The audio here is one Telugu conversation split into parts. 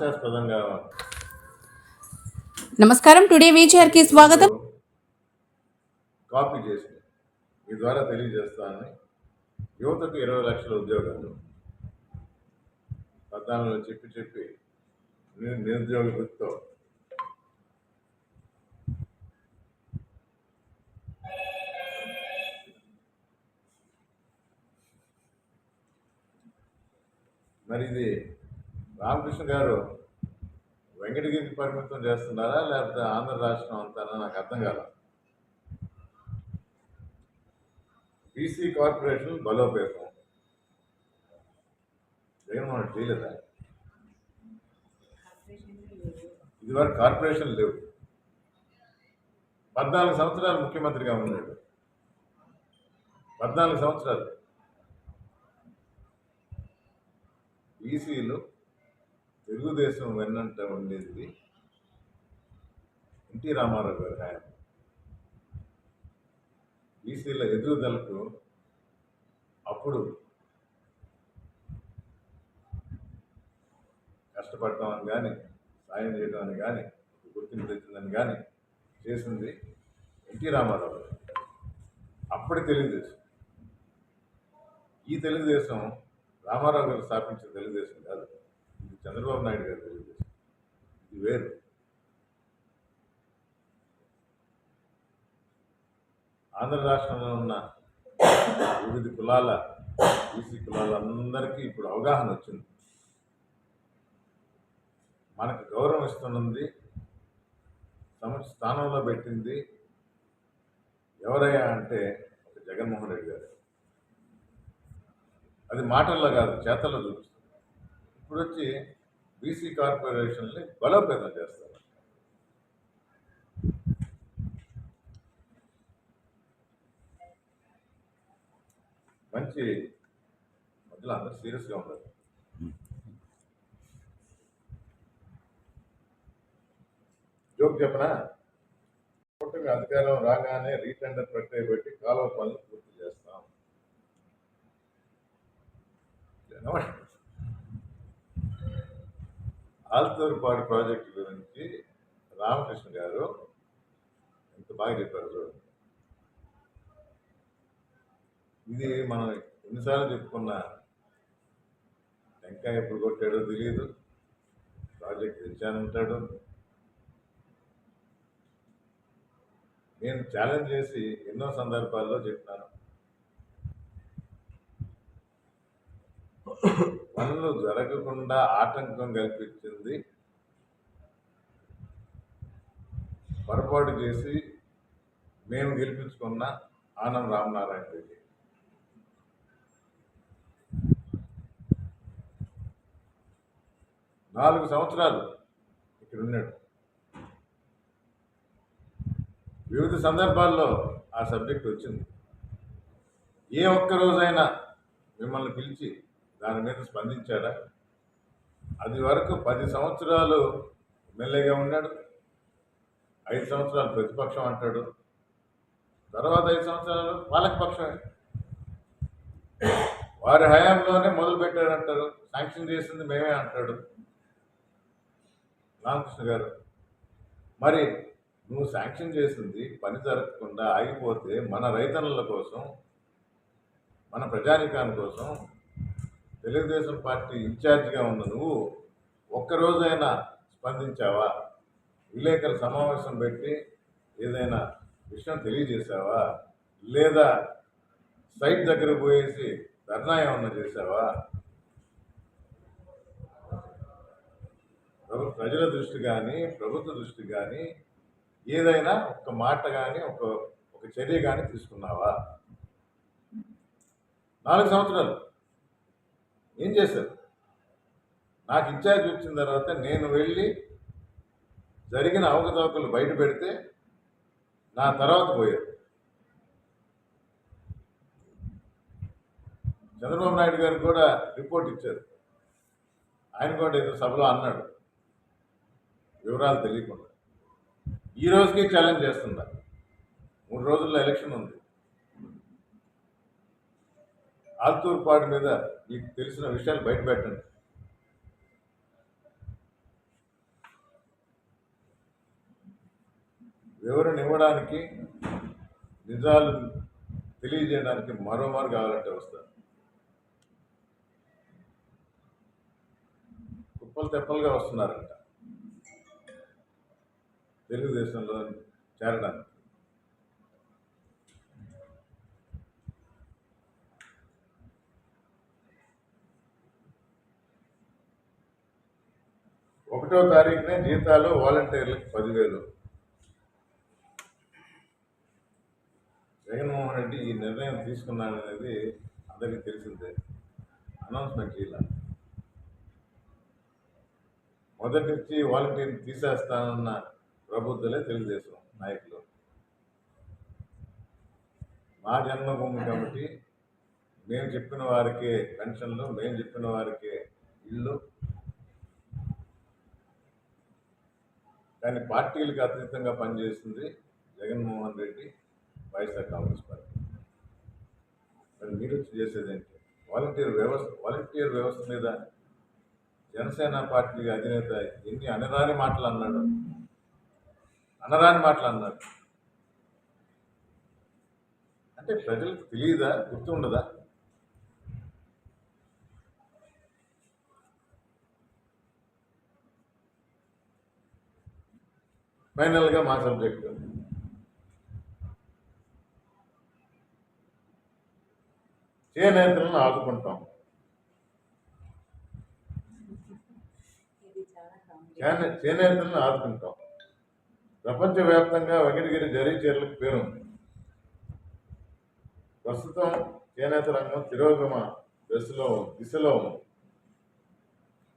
హాస్యాస్పదంగా నమస్కారం. టుడే వీచర్కి స్వాగతం. కాపీ చేసి మీ ద్వారా తెలియజేస్తానని యువతకు ఇరవై లక్షల ఉద్యోగాలు. పద్నాలుగులో చెప్పి చెప్పి నిరుద్యోగ వృత్తితో. మరి ఇది రామకృష్ణ గారు వెంకటగిరికి పరిమితం చేస్తున్నారా లేకపోతే ఆంధ్ర రాష్ట్రం అంతానా? నాకు అర్థం కాల. బీసీ కార్పొరేషన్ బలోపేతం. జగన్మోహన్ చేయలేదా? ఇదివరకు కార్పొరేషన్ లేవు. పద్నాలుగు సంవత్సరాలు ముఖ్యమంత్రిగా ఉన్నాడు. పద్నాలుగు సంవత్సరాలు. ఈసీలు తెలుగుదేశం వెన్నంట ఉండేది ఎన్టీ రామారావు గారి హయాం బీసీల ఎదుగుదలకు అప్పుడు కష్టపడటం అని కానీ సాయం చేయడం అని కానీ గుర్తింపు తెచ్చిందని కానీ చేసింది ఎన్టీ రామారావు గారు. అప్పటి తెలుగుదేశం. ఈ తెలుగుదేశం రామారావు గారు స్థాపించిన తెలుగుదేశం కాదు. చంద్రబాబు నాయుడు గారు తెలియజేశారు ఇది వేరు. ఆంధ్ర రాష్ట్రంలో ఉన్న వివిధ కులాల బీసీ కులాలందరికీ ఇప్పుడు అవగాహన వచ్చింది. మనకు గౌరవం ఇస్తున్నది తమ స్థానంలో పెట్టింది ఎవరయ్యా అంటే ఒక జగన్మోహన్ రెడ్డి గారు. అది మాటల్లో కాదు చేతల్లో చూపిస్తుంది. ఇప్పుడు వచ్చి బీసీ కార్పొరేషన్ని బలోపేతం చేస్తారు. మంచి మధ్యలో అందరూ సీరియస్గా ఉండదు జోక్ చెప్పనా? కూటమి అధికారం రాగానే రీటెండర్ ప్రక్రియ పెట్టి కాలువ పనులు పూర్తి చేస్తాం. ఆల్తూరుపాడు ప్రాజెక్టు గురించి రామకృష్ణ గారు ఎంత బాగా చెప్పారు చూడండి. ఇది మనం ఎన్నిసార్లు చెప్పుకున్న టెంకాయ ఎప్పుడు కొట్టాడో తెలియదు ప్రాజెక్ట్ తెచ్చానంటాడు. నేను ఛాలెంజ్ చేసి ఎన్నో సందర్భాల్లో చెప్పినాను. పనులు జరగకుండా ఆటంకం కల్పించింది. పొరపాటు చేసి మేము గెలిపించుకున్న ఆనం రామనారాయణ రెడ్డి. నాలుగు సంవత్సరాలు ఇక్కడ ఉన్నాడు. వివిధ సందర్భాల్లో ఆ సబ్జెక్ట్ వచ్చింది. ఏ ఒక్క రోజైనా మిమ్మల్ని పిలిచి దాని మీద స్పందించాడా? అది వరకు పది సంవత్సరాలు ఎమ్మెల్యేగా ఉన్నాడు. ఐదు సంవత్సరాలు ప్రతిపక్షం అంటాడు. తర్వాత ఐదు సంవత్సరాలు పాలకపక్షమే వారి హయాంలోనే మొదలుపెట్టాడంటారు శాంక్షన్ చేసింది మేమే అంటాడు రామకృష్ణ గారు. మరి నువ్వు శాంక్షన్ చేసింది పని జరగకుండా ఆగిపోతే మన రైతన్నుల కోసం మన ప్రజానికాని కోసం తెలుగుదేశం పార్టీ ఇన్ఛార్జిగా ఉన్న నువ్వు ఒక్కరోజైనా స్పందించావా? విలేకరుల సమావేశం పెట్టి ఏదైనా విషయం తెలియజేశావా? లేదా సైట్ దగ్గర పోయేసి ధర్నా ఏమన్నా చేశావా? ప్రభు- ప్రజల దృష్టి కానీ ప్రభుత్వ దృష్టి కానీ ఏదైనా ఒక మాట కానీ ఒక ఒక చర్య కానీ తీసుకున్నావా? నాలుగు సంవత్సరాలు. ఏం చేశారు? నాకు ఇన్ఛార్జ్ వచ్చిన తర్వాత నేను వెళ్ళి జరిగిన అవకతవకలు బయట పెడితే నా తర్వాత పోయారు. చంద్రబాబు నాయుడు గారు కూడా రిపోర్ట్ ఇచ్చారు. ఆయన కూడా ఏదో సభలో అన్నాడు. వివరాలు తెలియకుండా. ఈ రోజుకి ఛాలెంజ్ చేస్తుందా మూడు రోజుల్లో ఎలక్షన్ ఉంది. ఆల్తూర్పాడు మీద మీకు తెలిసిన విషయాలు బయట పెట్టండి. వివరణ ఇవ్వడానికి నిజాలు తెలియజేయడానికి మరో మార్గం కావాలంటే వస్తారు కుప్పలు తెప్పలుగా వస్తున్నారంట. తెలుగుదేశంలో చేరడానికి. ఒకటో తారీఖునే జీతాలు వాలంటీర్లకు పదివేలు. జగన్మోహన్ రెడ్డి ఈ నిర్ణయం తీసుకున్నాడనేది అందరికీ తెలిసిందే. అనౌన్స్మెంట్ ఇలా మొదటి వాలంటీర్ తీసేస్తానన్న ప్రబుద్ధులే తెలుగుదేశం నాయకులు. మా జన్మభూమి కాబట్టి మేము చెప్పిన వారికే పెన్షన్లు మేము చెప్పిన వారికే ఇల్లు కానీ పార్టీలకు అతీతంగా పనిచేస్తుంది Jaganmohan Reddy YSR Congress party. మరి మీరు వచ్చి చేసేది ఏంటి? వాలంటీర్ వ్యవస్థ వాలంటీర్ వ్యవస్థ మీద జనసేన పార్టీ అధినేత ఎన్ని అనరాని మాటలు అన్నాడు? అనరాని మాటలు అన్నాడు. అంటే ప్రజలకు తెలియదా? గుర్తుండదా? ఫైనల్గా మా సబ్జెక్టు. చేనేతలను ఆదుకుంటాం. చేనే చేనేతలను ఆదుకుంటాం. ప్రపంచవ్యాప్తంగా వెంకటగిరి జరీ చీరలకు పేరుంది. ప్రస్తుతం చేనేత రంగం తిరోగమ దశలో దిశలో ఉంది.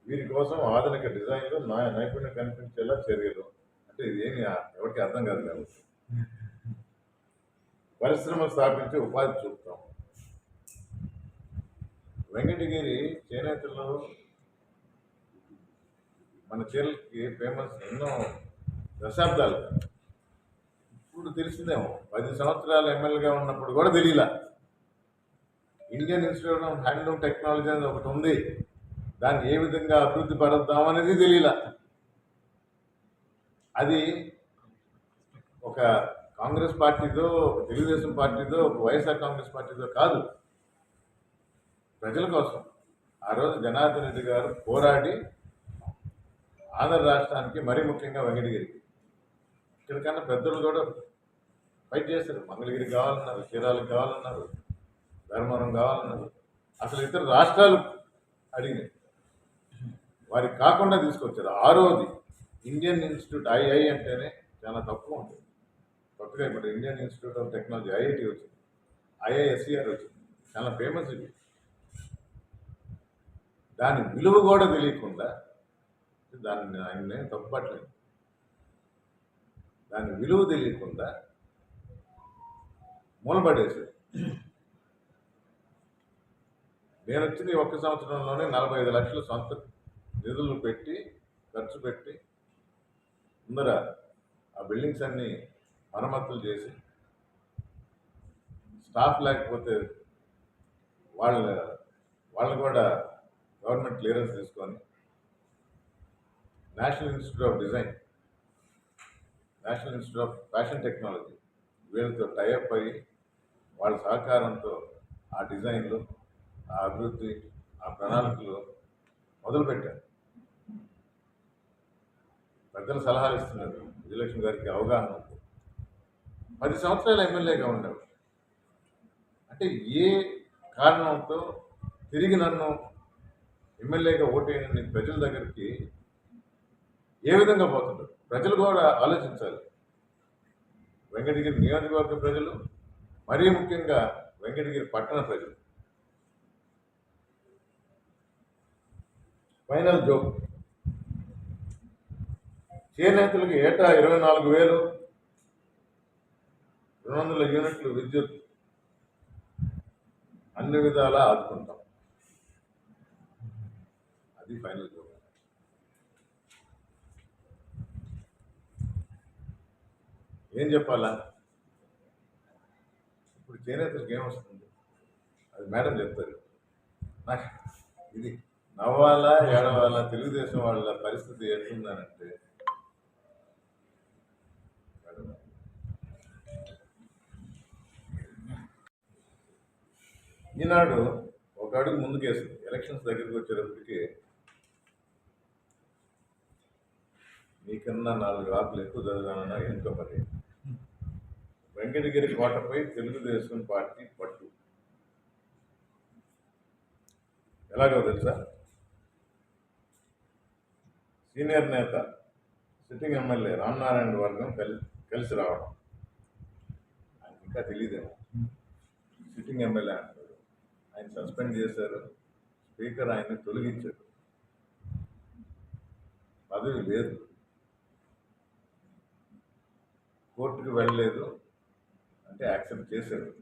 వీరి కోసం ఆధునిక డిజైన్లు నా నైపుణ్యం కనిపించేలా చర్యలు. అంటే ఇదేమి ఎవరికి అర్థం కాదు కాబట్టి. పరిశ్రమలు స్థాపించి ఉపాధి చూపుతాం. వెంకటగిరి చేనేతలు మన చీరలకి ఫేమస్ ఎన్నో దశాబ్దాలు. ఇప్పుడు తెలిసిందేమో పది సంవత్సరాలు ఎమ్మెల్యేగా ఉన్నప్పుడు కూడా తెలియలా. Indian Institute of Handloom Technology అనేది ఒకటి ఉంది. దాన్ని ఏ విధంగా అభివృద్ధి పరుద్దాం అనేది తెలియలా. అది ఒక కాంగ్రెస్ పార్టీతో తెలుగుదేశం పార్టీతో వైఎస్ఆర్ కాంగ్రెస్ పార్టీతో కాదు. ప్రజల కోసం ఆ రోజు జనార్దన్ రెడ్డి గారు పోరాడి ఆంధ్ర రాష్ట్రానికి మరీ ముఖ్యంగా వెంకటగిరికి. ఇక్కడికన్నా పెద్దలు కూడా ఫైట్ చేశారు. మంగళగిరి కావాలన్నారు చీరాలకు కావాలన్నారు ధర్మవరం కావాలన్నారు. అసలు ఇతర రాష్ట్రాలు అడిగినాయి. వారికి కాకుండా తీసుకొచ్చారు. ఆ రోజు ఇండియన్ ఇన్స్టిట్యూట్ ఐఐ అంటేనే చాలా తక్కువ ఉంటుంది. కొత్తగా ఇప్పుడు Indian Institute of Technology IIT వచ్చింది. ఐఐఎస్సిఆర్ వచ్చింది. చాలా ఫేమస్ ఇది. దాని విలువ కూడా తెలియకుండా దాన్ని ఆయన నేను తప్పుపట్టలేదు. దాని విలువ తెలియకుండా మూలపడేసాడు నేను వచ్చింది ఒక ఒక్క సంవత్సరంలోనే నలభై ఐదు లక్షలు సొంత నిధులు పెట్టి ఖర్చు పెట్టి ముందర ఆ బిల్డింగ్స్ అన్నీ మరమ్మతులు చేసి స్టాఫ్ లేకపోతే వాళ్ళ వాళ్ళు కూడా గవర్నమెంట్ క్లియరెన్స్ తీసుకొని National Institute of Design National Institute of Fashion Technology వీళ్ళతో టైఅప్ అయ్యి వాళ్ళ సహకారంతో ఆ డిజైన్లు ఆ అభివృద్ధి ఆ ప్రణాళికలు మొదలుపెట్టారు. పెద్దలు సలహాలు ఇస్తున్నారు. విజయలక్ష్మి గారికి అవగాహన ఉంది. పది సంవత్సరాలు ఎమ్మెల్యేగా ఉండేవాడు. అంటే ఏ కారణంతో తిరిగి నన్ను ఎమ్మెల్యేగా ఓటేయని ప్రజల దగ్గరికి ఏ విధంగా పోతుంటారు? ప్రజలు కూడా ఆలోచించాలి. వెంకటగిరి నియోజకవర్గ ప్రజలు మరీ ముఖ్యంగా వెంకటగిరి పట్టణ ప్రజలు. Final joke. చేనేతలకు ఏటా ఇరవై నాలుగు వేలు? రెండు వందల యూనిట్లు విద్యుత్. అన్ని విధాలా ఆదుకుంటాం. అది ఫైనల్ జోక్ ఏం చెప్పాలా? ఇప్పుడు చేనేతలకు ఏమొస్తుంది అది మేడం చెప్తారు. నాకు ఇది నవ్వాలా ఏడవాలా తెలుగుదేశం వాళ్ళ పరిస్థితి ఎట్లుందనంటే ఈనాడు ఒక అడుగు ముందుకేసింది ఎలక్షన్స్ దగ్గరికి వచ్చేటప్పటికి నీకన్నా నాలుగు ఆకులు ఎక్కువ చదివానన్నా ఎంతో మరి వెంకటగిరి కోటపై తెలుగుదేశం పార్టీ పట్టు. ఎలాగో తెలుసా? సీనియర్ నేత సిట్టింగ్ ఎమ్మెల్యే రామనారాయణ వర్గం కలిసి కలిసి రావడం. ఆయన ఇంకా తెలియదేమో సిట్టింగ్ ఎమ్మెల్యే ఆయన సస్పెండ్ చేశారు. స్పీకర్ ఆయన్ని తొలగించారు. పదవి లేదు. కోర్టుకు వెళ్ళలేదు. అంటే యాక్సెప్ట్ చేశారు.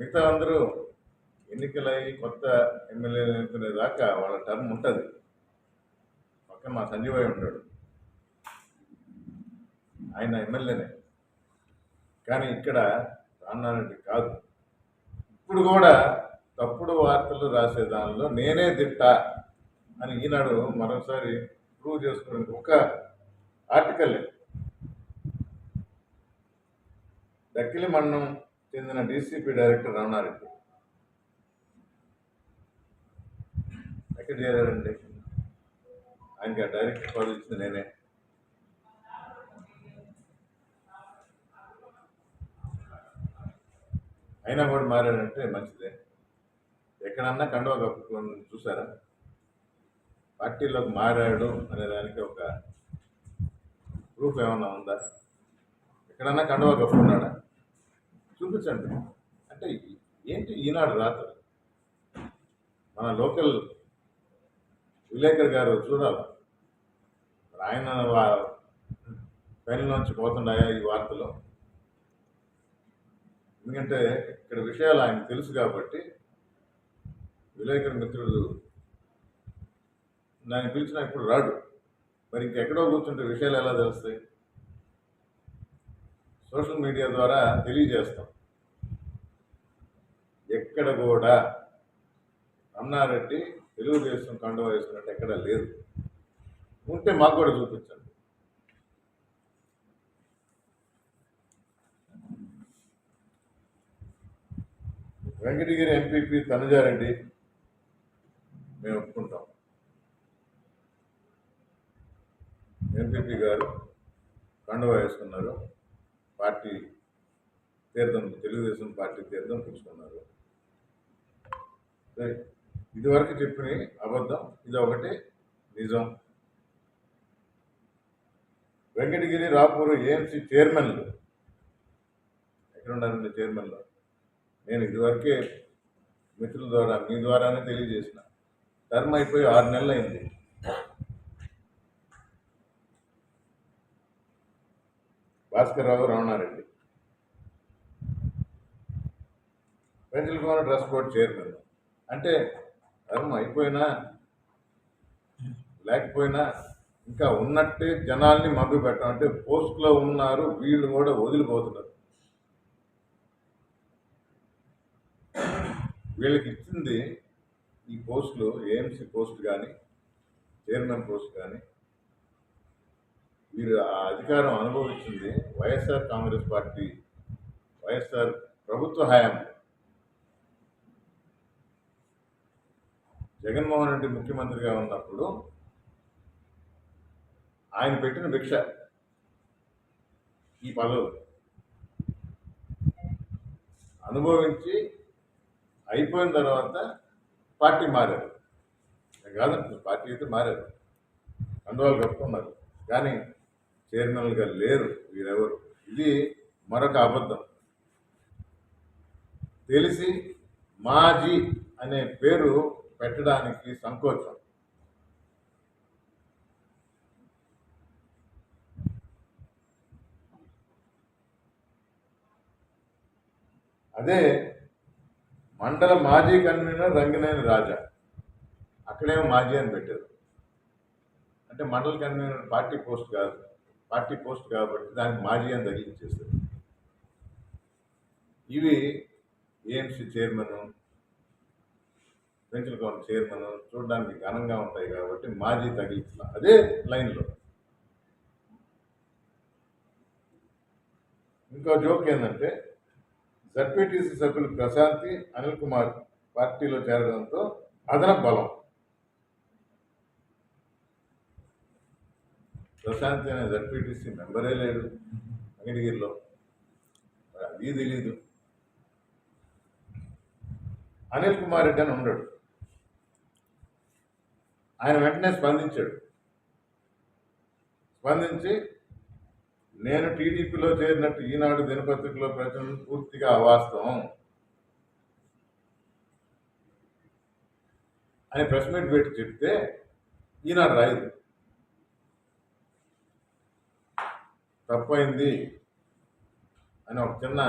మిగతా అందరూ ఎన్నికలయ్యి కొత్త ఎమ్మెల్యేలు ఎన్నుకునేదాకా వాళ్ళ టర్మ్ ఉంటుంది. పక్కన మా సంజీవయ్య ఉంటాడు ఆయన ఎమ్మెల్యేనే. కానీ ఇక్కడ రామారెడ్డి కాదు. ఇప్పుడు కూడా తప్పుడు వార్తలు రాసే దానిలో నేనే దిట్ట అని ఈనాడు మరోసారి ప్రూవ్ చేసుకోవడానికి ఒక ఆర్టికల్ దక్కిలి మండలం చెందిన డీసీపీ డైరెక్టర్ రమణారెడ్డి. ఎక్కడ చేరారండి. ఆయనకి ఆ డైరెక్టర్ పదవి ఇచ్చింది నేనే. అయినా కూడా మారాడంటే మంచిదే. ఎక్కడన్నా కండువా కప్పుకొని చూసారా? పార్టీలోకి మారాడు అనే దానికి ఒక ప్రూఫ్ ఏమన్నా ఉందా? ఎక్కడన్నా కండువా కప్పుకున్నాడా? చూపించండి. అంటే ఏంటి ఈనాడు రాత్రి? మన లోకల్ విలేకర్ గారు చూడాలి. ఆయన వా- పైన నుంచి పోతున్నాయా ఈ వార్తలు? ఎందుకంటే ఇక్కడ విషయాలు ఆయన తెలుసు కాబట్టి విలేకరు మిత్రుడు నన్ను పిలిచినా ఇప్పుడు రాడు. మరి ఇంకెక్కడో కూర్చుంటే విషయాలు ఎలా తెలుస్తాయి? సోషల్ మీడియా ద్వారా తెలియజేస్తాం. ఎక్కడ కూడా అన్నారెడ్డి తెలుగుదేశం కండవ వేసుకున్నట్టు ఎక్కడ లేదు. ఉంటే మాకు కూడా చూపించండి. వెంకటగిరి ఎంపీపీ తనుజారెడ్డి మేము ఒప్పుకుంటాం. ఎంపీపీ గారు కండువ వేసుకున్నారు. పార్టీ తీర్థం తెలుగుదేశం పార్టీ తీర్థం పుచ్చుకున్నారు. ఇదివరకు చెప్పిన అబద్ధం ఇది ఒకటి నిజం. వెంకటగిరి రాపూరు ఏఎంసీ చైర్మన్లు. ఎక్కడున్నారండి చైర్మన్లు? నేను ఇదివరకే మిత్రుల ద్వారా మీ ద్వారానే తెలియజేసిన. టర్మ్ అయిపోయి ఆరు నెలలు అయింది Bhaskar Rao Ramanareddy Penchalakona trust code chairman. అంటే టర్మ్ అయిపోయినా లేకపోయినా ఇంకా ఉన్నట్టే జనాల్ని మభ్య పెట్టడం అంటే పోస్ట్లో ఉన్నారు వీళ్ళు కూడా వదిలిపోతున్నారు. వీళ్ళకి ఇచ్చింది ఈ పోస్టులు ఏఎంసీ పోస్ట్ కానీ చైర్మన్ పోస్ట్ కానీ వీరు ఆ అధికారం అనుభవించింది వైఎస్ఆర్ కాంగ్రెస్ పార్టీ వైఎస్ఆర్ ప్రభుత్వ హయాం జగన్మోహన్ రెడ్డి ముఖ్యమంత్రిగా ఉన్నప్పుడు ఆయన పెట్టిన భిక్ష ఈ పదవులు. అనుభవించి అయిపోయిన తర్వాత పార్టీ మారారు. కాదంటున్నారు పార్టీ అయితే మారారు. కండువాలు కప్పుకున్నారు కానీ చైర్మన్లుగా లేరు వీరెవరు. ఇది మరొక అబద్ధం. తెలిసి మాజీ అనే పేరు పెట్టడానికి సంకోచం. అదే మండల మాజీ కన్వీనర్ రంగనేని రాజా. అక్కడేమో మాజీ అని పెట్టారు. అంటే మండల కన్వీనర్ పార్టీ పోస్ట్ కాదు. పార్టీ పోస్ట్ కాబట్టి దానికి మాజీ అని తగిలించేస్తారు ఇవి ఏఎంసీ చైర్మన్ పెన్షన్ కౌన్ చైర్మన్ చూడడానికి ఘనంగా ఉంటాయి కాబట్టి మాజీ తగిలించిన అదే లైన్లో. ఇంకో జోక్ ఏంటంటే జడ్పీటీసీ సభ్యులు ప్రశాంతి అనిల్ కుమార్ పార్టీలో చేరడంతో అదనపు బలం. ప్రశాంతి అనే జడ్పీటీసీ మెంబరే లేడు అంగడిగిరిలో. అది తెలీదు. అనిల్ కుమార్ రెడ్డి అని ఉండడు. ఆయన వెంటనే స్పందించాడు. స్పందించి నేను టీడీపీలో చేరినట్టు ఈనాడు దినపత్రికలో ప్రచురణ పూర్తిగా అవాస్తవం అని ప్రెస్ మీట్ పెట్టి చెప్తే ఈనాడు రాయదు. తప్పైంది అని ఒక చిన్న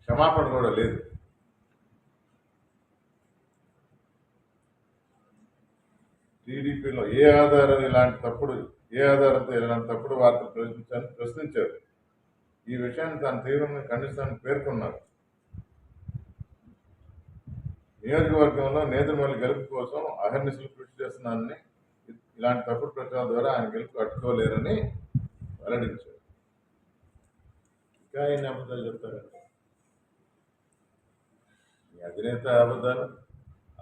క్షమాపణ కూడా లేదు. టీడీపీలో ఏ ఆధారం ఇలాంటి తప్పుడు ఏ ఆధారంతో ఇలాంటి తప్పుడు వార్తలు ప్రశ్నించాలని ప్రశ్నించారు. ఈ విషయాన్ని తాను తీవ్రంగా ఖండిస్తానని పేర్కొన్నారు. నియోజకవర్గంలో నేతృమల్లి గెలుపు కోసం అహర్నిశలు కృషి చేస్తున్నానని ఇలాంటి తప్పుడు ప్రచారం ద్వారా ఆయన గెలుపు అడ్డుకోలేరని వెల్లడించారు. ఇంకా ఎన్ని అబద్ధాలు చెప్తారంటే అధినేత అబద్ధాలు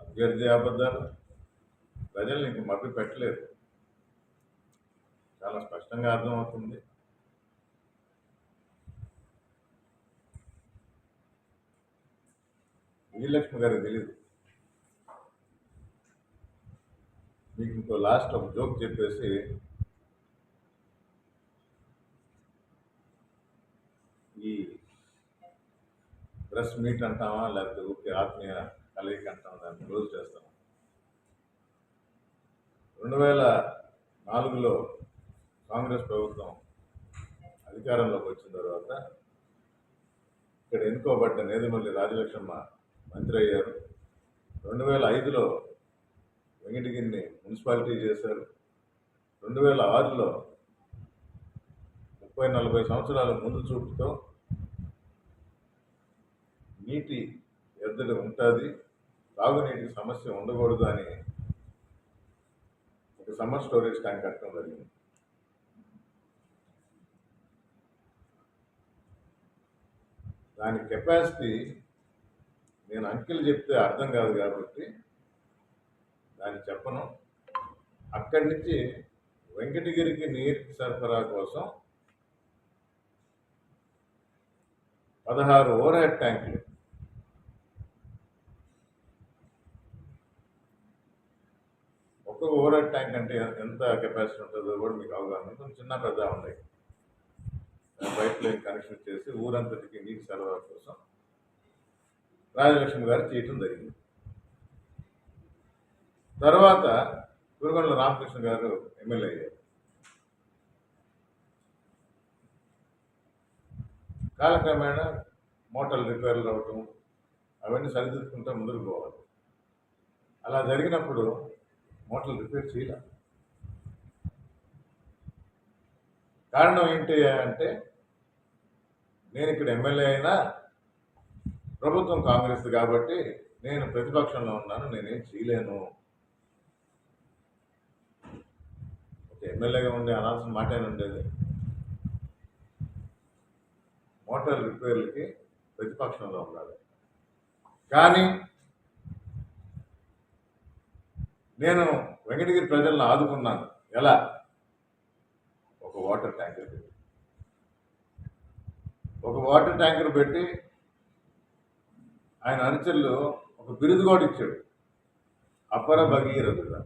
అభ్యర్థి అబద్ధాలు ప్రజల్ని ఇంక మభ్య పెట్టలేదు చాలా స్పష్టంగా అర్థమవుతుంది. విజయలక్ష్మి గారికి తెలియదు మీకు ఇంకో లాస్ట్ ఒక జోక్ చెప్పేసి ఈ ప్రెస్ మీట్ అంటామా లేకపోతే ఊరికే ఆత్మీయ కలయిక అంటామా దాన్ని క్లోజ్ చేస్తాం రెండు వేల నాలుగులో కాంగ్రెస్ ప్రభుత్వం అధికారంలోకి వచ్చిన తర్వాత ఇక్కడ ఎన్నుకోబడ్డ నేదుమల్లి రాజలక్ష్మమ్మ మంత్రి అయ్యారు. రెండు వేల ఐదులో వెంకటగిరిని మున్సిపాలిటీ చేశారు. రెండు వేల ఆరులో ముప్పై నలభై సంవత్సరాల ముందు చూపుతో నీటి ఎద్దడి ఉంటుంది తాగునీటి సమస్య ఉండకూడదు అని ఒక సమ్మర్ స్టోరేజ్ ట్యాంక్ కట్టడం జరిగింది. దాని కెపాసిటీ నేను అంకెలు చెప్తే అర్థం కాదు కాబట్టి దాన్ని చెప్పను. అక్కడి నుంచి వెంకటగిరికి నీరు సరఫరా కోసం పదహారు ఓవర్ హెడ్ ట్యాంకులు ఒక్కొక్క ఓవర్ హెడ్ ట్యాంక్ అంటే ఎంత కెపాసిటీ ఉంటుందో కూడా మీకు అవగాహన కొంచెం చిన్న పెద్ద ఉన్నాయి పైప్ లైన్ కనెక్షన్ చేసి ఊరంతటికి నీటి సరఫరా కోసం రాజలక్ష్మి గారు చేయటం జరిగింది. తర్వాత గురుగొండల రామకృష్ణ గారు ఎమ్మెల్యే అయ్యారు. కాలక్రమేణా మోటార్లు రిపేర్లు అవ్వటం అవన్నీ సరిదిద్దుకుంటూ ముందుకు పోవాలి. అలా జరిగినప్పుడు మోటార్లు రిపేర్ చేయాలి. కారణం ఏంటి అంటే నేను ఇక్కడ ఎమ్మెల్యే అయినా ప్రభుత్వం కాంగ్రెస్ కాబట్టి నేను ప్రతిపక్షంలో ఉన్నాను నేనేం చేయలేను. ఒక ఎమ్మెల్యేగా ఉండే అనాల్సిన మాట ఉండేది? మోటార్ రిపేర్లకి ప్రతిపక్షంలో ఉండాలి. కానీ నేను వెంకటగిరి ప్రజలను ఆదుకున్నాను. ఎలా? ఒక వాటర్ ట్యాంకర్ పెట్టి ఒక వాటర్ ట్యాంకర్ పెట్టి ఆయన అనుచరులు ఒక బిరుదు కూడా ఇచ్చాడు. అపర భగీరథుడు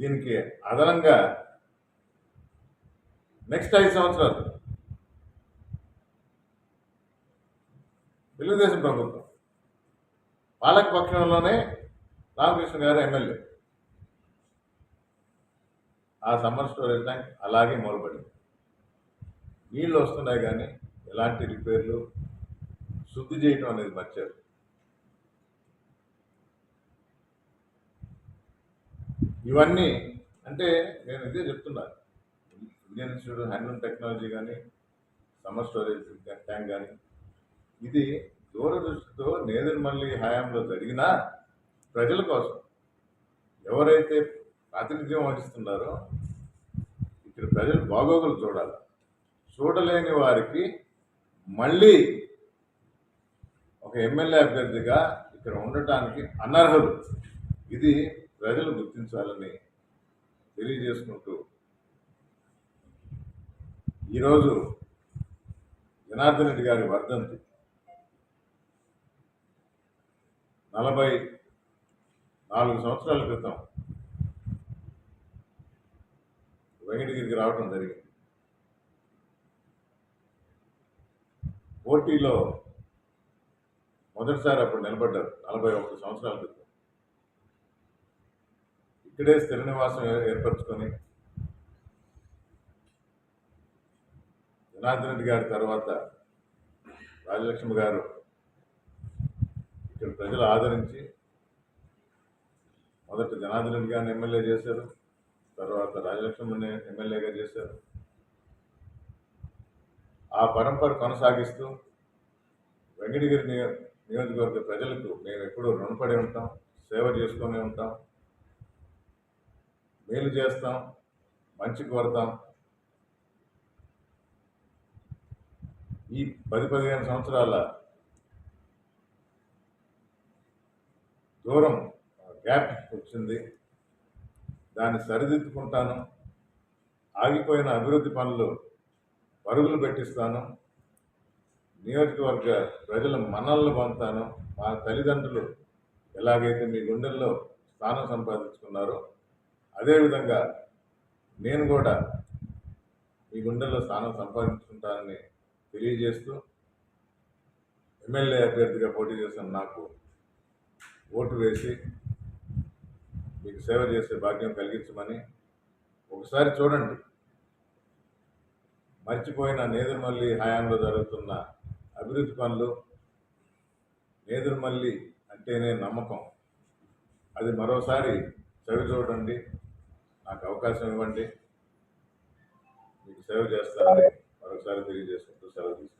దీనికి అదనంగా నెక్స్ట్ ఐదు సంవత్సరాలు. తెలుగుదేశం ప్రభుత్వం. పాలక పక్షంలోనే రామకృష్ణ గారు ఎమ్మెల్యే. ఆ సమ్మర్ స్టోరేజ్ ట్యాంక్ అలాగే మూలపడింది. నీళ్ళు వస్తున్నాయి కానీ ఎలాంటి రిపేర్లు శుద్ధి చేయటం అనేది మర్చారు. ఇవన్నీ అంటే నేను ఇదే చెప్తున్నాను Indian Institute of Handloom Technology కానీ సమ్మర్ స్టోరేజ్ ట్యాంక్ కానీ ఇది దూరదృష్టితో నేదురుమల్లి హయాంలో జరిగిన ప్రజల కోసం ఎవరైతే ప్రాతినిధ్యం వహిస్తున్నారో. ఇక్కడ ప్రజలు బాగోగులు చూడాలి. చూడలేని వారికి మళ్ళీ ఒక ఎమ్మెల్యే అభ్యర్థిగా ఇక్కడ ఉండటానికి అనర్హులు. ఇది ప్రజలు గుర్తించాలని తెలియజేసుకుంటూ ఈరోజు జనార్దన్ రెడ్డి గారి వర్ధంతి. నలభై నాలుగు సంవత్సరాల క్రితం వెంకటగిరికి రావడం జరిగింది. పోటీలో మొదటిసారి అప్పుడు నిలబడ్డారు నలభై ఒకటి సంవత్సరాల క్రితం. ఇక్కడే స్థిర నివాసం ఏర్పరచుకొని జనార్దన్ రెడ్డి గారి తర్వాత రాజలక్ష్మి గారు ఇక్కడ ప్రజలు ఆదరించి మొదట జనార్దన్ రెడ్డి గారిని ఎమ్మెల్యే చేశారు. తర్వాత రాజలక్ష్మణ్ ఎమ్మెల్యేగా చేశారు. ఆ పరంపర కొనసాగిస్తూ వెంకటగిరి నియో- నియోజకవర్గ ప్రజలకు మేము ఎప్పుడూ రుణపడి ఉంటాం సేవ చేసుకొని ఉంటాం మేలు చేస్తాం మంచి కోరతాం. ఈ పది పదిహేను సంవత్సరాల దూరం గ్యాప్ వచ్చింది. దాన్ని సరిదిద్దుకుంటాను. ఆగిపోయిన అభివృద్ధి పనులు పరుగులు పెట్టిస్తాను. నియోజకవర్గ ప్రజల మనల్ని పొందుతాను. మా తల్లిదండ్రులు ఎలాగైతే మీ గుండెల్లో స్థానం సంపాదించుకున్నారో అదేవిధంగా నేను కూడా మీ గుండెల్లో స్థానం సంపాదించుకుంటానని తెలియజేస్తూ ఎమ్మెల్యే అభ్యర్థిగా పోటీ చేసిన నాకు ఓటు వేసి మీకు సేవ చేసే భాగ్యం కలిగించమని ఒకసారి చూడండి. మర్చిపోయిన నేదురుమల్లి హయాంలో జరుగుతున్న అభివృద్ధి పనులు నేదురుమల్లి అంటేనే నమ్మకం. అది మరోసారి చవి చూడండి. నాకు అవకాశం ఇవ్వండి. మీకు సేవ చేస్తానని మరోసారి తెలియజేసుకుంటూ సెలవు తీసుకుంటాను